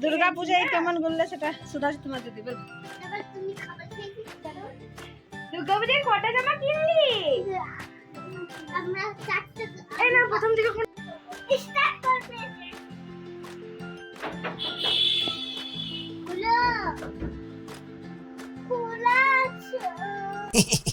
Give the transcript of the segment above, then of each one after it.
দুর্গা পূজায় কেমন ঘুরলে সেটা সুধা তোমাকে দিবে এবার তুমি খাবার খেয়েছিস কেন দুর্গা পূজায় কটা জামা কিনলি? আমরা চারটে এই না প্রথম থেকে কোন- স্টার্ট করবে। খুলো। খোলা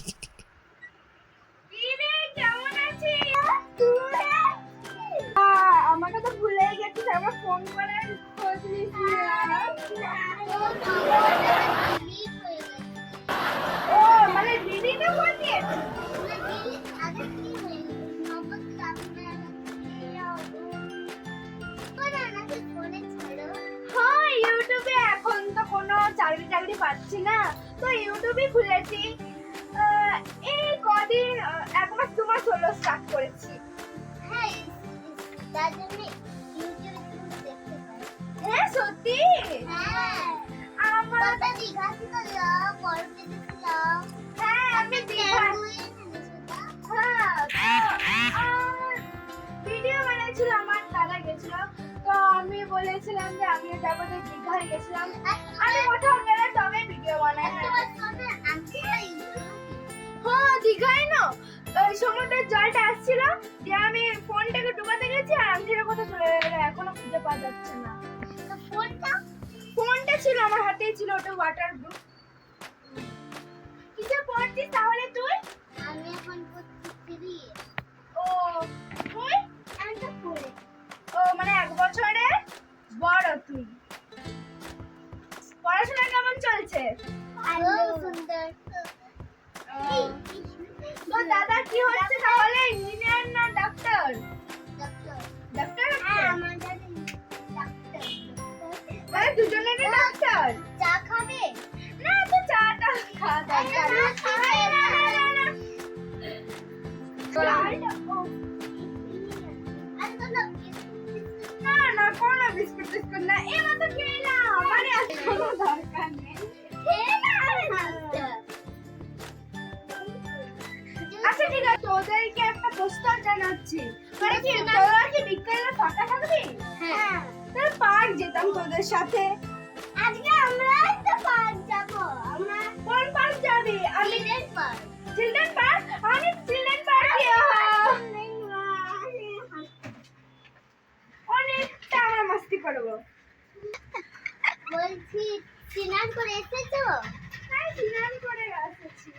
পাচ্ছি না। তো ইউটিউবই খুলেছি। এই কদিন এক মাস দু মাস হলো স্টার্ট করেছি। হ্যাঁ সত্যি? আমার হ্যাঁ আমি দীঘা। হ্যাঁ ভিডিও বানিয়েছিল আমার দাদা গেছিল। তো আমি বলেছিলাম যে আমিও যাব তো দীঘায় গেছিলাম। আমি কোথাও ভিডিও হ্যাঁ দীঘায় না? সমুদ্রের জলটা আসছিল দিয়ে আমি ফোনটাকে ডুবাতে গেছি আর আংটিটা কোথাও চলে গেল এখনও খুঁজে পাওয়া যাচ্ছে না। ফোনটা? ফোনটা ছিল আমার হাতেই ছিল ওটা ওয়াটার প্রুফ কিসে পড়ছিস তাহলে চলছে। সুন্দর। তো দাদা কি হচ্ছে তাহলে ইঞ্জিনিয়ার না ডাক্তার? ডাক্তার। ডাক্তার হ্যাঁ মানে দুজনেরই ডাক্তার? চা খাবে? না তো চাটা খা দরকার না, না। কোনো বিস্কুট? না এবার তো অবস্থান জানাচ্ছি। মানে কি আচ্ছা। তোরা কি বিকেলে ফাঁকা থাকবি? হ্যাঁ। তাহলে পার্ক যেতাম তোদের সাথে। আজকে আমরা তো পার্ক যাব। আমরা কোন পার্ক যাবি? আমি চিলড্রেন পার্ক। Children park? আমি চিলড্রেন পার্কে অনেকটা আমরা মস্তি করব। বলছি চিনান করে এসেছ? হ্যাঁ চিনান করে এসেছি।